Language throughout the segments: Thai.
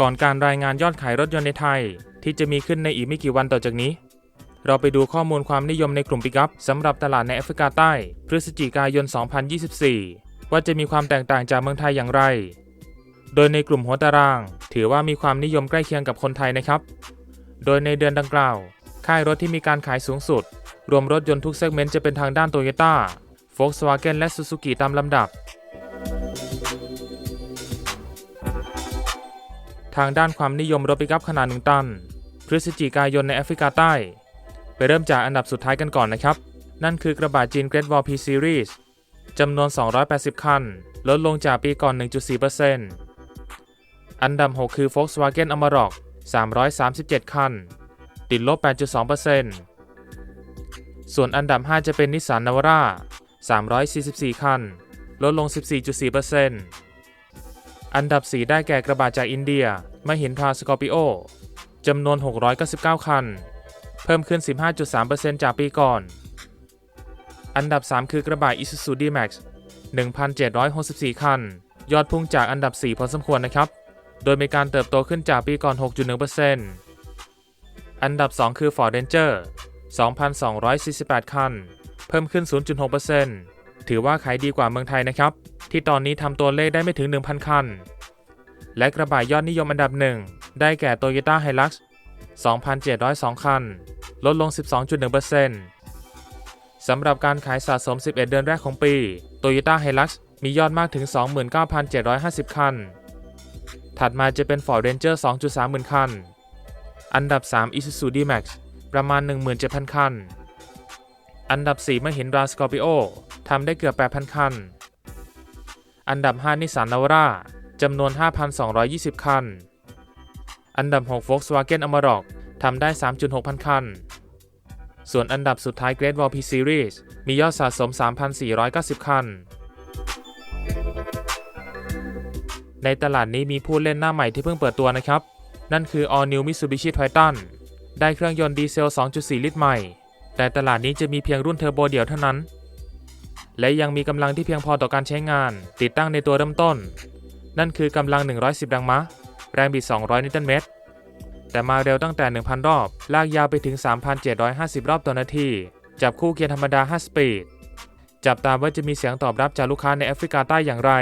ก่อนการรายงานยอดขายรถยนต์ในไทย ที่จะมีขึ้นในอีกไม่กี่วันต่อจากนี้ เราไปดูข้อมูลความนิยมในกลุ่มปิกัพสำหรับตลาดในแอฟริกาใต้ พฤศจิกายน 2024 ว่าจะมีความแตกต่างจากเมืองไทยอย่างไร โดยในกลุ่มหัวตาราง ถือว่ามีความนิยมใกล้เคียงกับคนไทยนะครับ โดยในเดือนดังกล่าว ค่ายรถที่มีการขายสูงสุด รวมรถยนต์ทุกเซกเมนต์จะเป็นทางด้านโตโยต้า Volkswagen และ Suzuki ตามลำดับ ทางด้านความนิยมรถปิกอัพขนาด1ตัน พฤศจิกายนในแอฟริกาใต้ ไปเริ่มจากอันดับสุดท้ายกันก่อนนะครับ นั่นคือกระบะจีน Great Wall P Series จำนวน 280 คัน ลดลงจากปีก่อน 1.4%อันดับ 6 คือ Volkswagen Amarok 337 คัน ติดลบ 8.2%ส่วนอันดับ 5 จะเป็น Nissan Navara 344 คัน ลดลง 14.4% อันดับ 4 ได้แก่กระบะจากอินเดียมหินทาสกอร์ปิโอจำนวน 699 คัน เพิ่มขึ้น 15.3%จากปีก่อน อันดับ 3 คือกระบะ Isuzu D-Max 1,764 คัน ยอดพุ่งจากอันดับ 4 พอสมควรนะครับ โดยมีการเติบโตขึ้นจากปีก่อน 6.1%อันดับ 2 คือ Ford Ranger 2,248 คัน เพิ่มขึ้น 0.6% ถือว่าขายดีกว่าเมืองไทยนะครับ ที่ตอนนี้ทำตัวเลขได้ไม่ถึง 1,000 คัน และกระบะยอดนิยมอันดับหนึ่งได้แก่ Toyota Hilux 2,702 คัน ลดลง 12.1%สำหรับการขายสะสม 11 เดือนแรกของปี Toyota Hilux มียอดมากถึง 29,750 คัน ถัดมาจะเป็น Ford Ranger 2.3 หมื่นคัน อันดับ 3 Isuzu D-Max ประมาณ 17,000 คัน อันดับ 4 มหินราสกอร์ปิโอ ทำได้เกือบ 8,000 คัน อันดับ 5 นิสสันนาวาร่าจำนวน 5,220 คัน อันดับ 6 Volkswagen Amarok ทำได้ 3.6พันคัน ส่วนอันดับสุดท้าย Great Wall P Series มียอดสะสม 3,490 คัน ในตลาดนี้มีผู้เล่นหน้าใหม่ที่เพิ่งเปิดตัวนะครับ นั่นคือ All New Mitsubishi Triton ได้เครื่องยนต์ดีเซล 2.4 ลิตรใหม่ แต่ตลาดนี้จะมีเพียงรุ่นเทอร์โบเดียวเท่านั้น และยังมีกำลังที่เพียงพอต่อการใช้งาน ติดตั้งในตัวเริ่มต้น นั่นคือกำลัง 110แรงม้าแรงบิด 200 นิวตันเมตร แต่มาเร็วตั้งแต่ 1,000 รอบ ลากยาวไปถึง 3,750 รอบต่อนาที จับคู่เกียร์ธรรมดา 5 สปีด จับตามว่าจะมีเสียงตอบรับจากลูกค้าในแอฟริกาใต้อย่างไร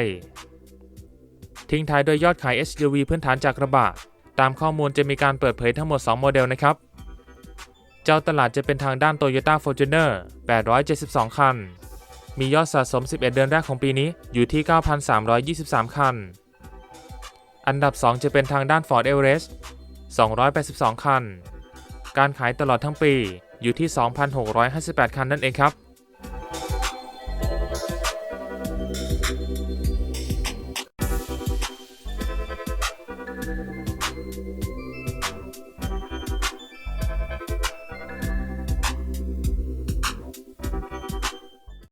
ทิ้งท้ายโดยยอดขาย SUV พื้นฐานจากกระบะ ตามข้อมูลจะมีการเปิดเผยทั้งหมด 2 โมเดลนะครับเจ้าตลาดจะเป็นทางด้าน Toyota Fortuner 872 คัน มียอดสะสม 11 เดือนแรกของปีนี้อยู่ที่ 9,323 คัน อันดับ 2 จะเป็นทางด้าน Ford Everest 282 คัน การขายตลอดทั้งปีอยู่ที่ 2,658 คันนั่นเองครับ